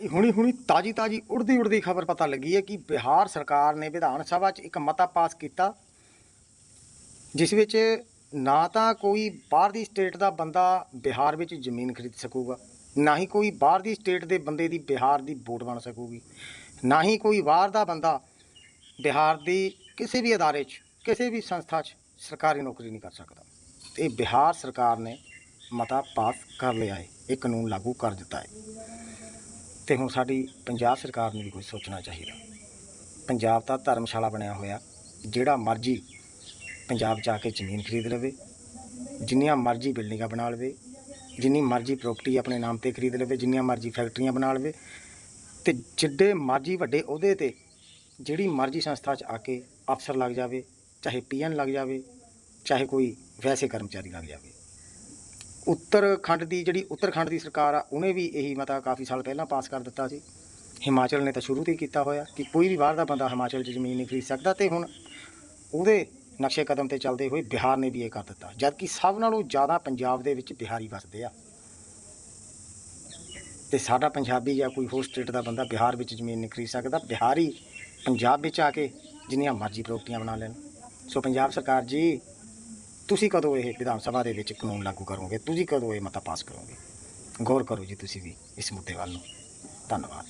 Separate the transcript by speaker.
Speaker 1: ਹੁਣੀ ਹੁਣੀ ਤਾਜੀ ਤਾਜੀ ਉੜਦੀ ਉੜਦੀ ਖਬਰ ਪਤਾ ਲੱਗੀ ਹੈ ਕਿ ਬਿਹਾਰ ਸਰਕਾਰ ਨੇ ਵਿਧਾਨ ਸਭਾ 'ਚ ਇੱਕ ਮਤਾ ਪਾਸ ਕੀਤਾ, ਜਿਸ ਵਿੱਚ ਨਾ ਤਾਂ ਕੋਈ ਬਾਹਰ ਦੀ ਸਟੇਟ ਦਾ ਬੰਦਾ ਬਿਹਾਰ ਵਿੱਚ ਜ਼ਮੀਨ ਖਰੀਦ ਸਕੂਗਾ, ਨਾ ਹੀ ਕੋਈ ਬਾਹਰ ਦੀ ਸਟੇਟ ਦੇ ਬੰਦੇ ਦੀ ਬਿਹਾਰ ਦੀ ਵੋਟ ਬਣ ਸਕੂਗੀ, ਨਾ ਹੀ ਕੋਈ ਬਾਹਰ ਦਾ ਬੰਦਾ ਬਿਹਾਰ ਦੀ ਕਿਸੇ ਵੀ ਅਦਾਰੇ 'ਚ, ਕਿਸੇ ਵੀ ਸੰਸਥਾ 'ਚ ਸਰਕਾਰੀ ਨੌਕਰੀ ਨਹੀਂ ਕਰ ਸਕਦਾ। ਤੇ ਬਿਹਾਰ ਸਰਕਾਰ ਨੇ ਮਤਾ ਪਾਸ ਕਰ ਲਿਆ ਹੈ, ਇਹ ਕਾਨੂੰਨ ਲਾਗੂ ਕਰ ਦਿੱਤਾ ਹੈ। ਤੇ ਹੁਣ ਸਾਡੀ ਪੰਜਾਬ ਸਰਕਾਰ ਨੂੰ ਵੀ ਕੁਝ ਸੋਚਣਾ ਚਾਹੀਦਾ। ਪੰਜਾਬ ਤਾਂ ਧਰਮਸ਼ਾਲਾ ਬਣਿਆ ਹੋਇਆ। ਜਿਹੜਾ ਮਰਜ਼ੀ ਪੰਜਾਬ 'ਚ ਆ ਕੇ ਜ਼ਮੀਨ ਖਰੀਦ ਲਵੇ। ਜਿੰਨੀਆਂ ਮਰਜ਼ੀ ਬਿਲਡਿੰਗਾਂ ਬਣਾ ਲਵੇ। ਜਿੰਨੀ ਮਰਜ਼ੀ ਪ੍ਰਾਪਰਟੀ ਆਪਣੇ ਨਾਮ ਤੇ ਖਰੀਦ ਲਵੇ। ਜਿੰਨੀਆਂ ਮਰਜ਼ੀ ਫੈਕਟਰੀਆਂ ਬਣਾ ਲਵੇ। ਤੇ ਜਿੱਡੇ ਮਰਜ਼ੀ ਵੱਡੇ ਉਹਦੇ ਤੇ ਜਿਹੜੀ ਮਰਜ਼ੀ ਸੰਸਥਾ 'ਚ ਆ ਕੇ ਅਫਸਰ ਲੱਗ ਜਾਵੇ, ਚਾਹੇ ਪੀਐਨ ਲੱਗ ਜਾਵੇ, ਚਾਹੇ ਕੋਈ ਵੈਸੇ ਕਰਮਚਾਰੀ ਲੱਗ ਜਾਵੇ। ਉੱਤਰਖੰਡ ਦੀ ਜਿਹੜੀ ਉੱਤਰਖੰਡ ਦੀ ਸਰਕਾਰ ਆ, ਉਹਨੇ ਵੀ ਇਹੀ ਮਤਾ ਕਾਫੀ ਸਾਲ ਪਹਿਲਾਂ ਪਾਸ ਕਰ ਦਿੱਤਾ ਸੀ। ਹਿਮਾਚਲ ਨੇ ਤਾਂ ਸ਼ੁਰੂ ਤੋਂ ਹੀ ਕੀਤਾ ਹੋਇਆ ਕਿ ਕੋਈ ਵੀ ਬਾਹਰ ਦਾ ਬੰਦਾ ਹਿਮਾਚਲ 'ਚ ਜ਼ਮੀਨ ਨਹੀਂ ਖਰੀਦ ਸਕਦਾ ਤੇ ਹੁਣ ਉਹਦੇ ਨਕਸ਼ੇ ਕਦਮ ਤੇ ਚੱਲਦੇ ਹੋਏ ਬਿਹਾਰ ਨੇ ਵੀ ਇਹ ਕਰ ਦਿੱਤਾ। ਜਦਕਿ ਸਭ ਨਾਲੋਂ ਜ਼ਿਆਦਾ ਪੰਜਾਬ ਦੇ ਵਿੱਚ ਬਿਹਾਰੀ ਵਸਦੇ ਆ। ਤੇ ਸਾਡਾ ਪੰਜਾਬੀ ਜਾਂ ਕੋਈ ਹੋਰ ਸਟੇਟ ਦਾ ਬੰਦਾ ਬਿਹਾਰ ਵਿੱਚ ਜ਼ਮੀਨ ਨਹੀਂ ਖਰੀਦ ਸਕਦਾ, ਬਿਹਾਰੀ ਪੰਜਾਬ ਵਿੱਚ ਆ ਕੇ ਜਿੰਨੀਆਂ ਮਰਜ਼ੀ ਪ੍ਰਾਪਰਟੀਆਂ ਬਣਾ ਲੈਣ। ਸੋ ਪੰਜਾਬ ਸਰਕਾਰ ਜੀ ਤੁਸੀਂ ਕਦੋਂ ਇਹ ਵਿਧਾਨ ਸਭਾ ਦੇ ਵਿੱਚ ਕਾਨੂੰਨ ਲਾਗੂ ਕਰੋਗੇ? ਤੁਸੀਂ ਕਦੋਂ ਇਹ ਮਤਾ ਪਾਸ ਕਰੋਗੇ? ਗੌਰ ਕਰੋ ਜੀ ਤੁਸੀਂ ਵੀ ਇਸ ਮੁੱਦੇ ਵੱਲ ਨੂੰ। ਧੰਨਵਾਦ।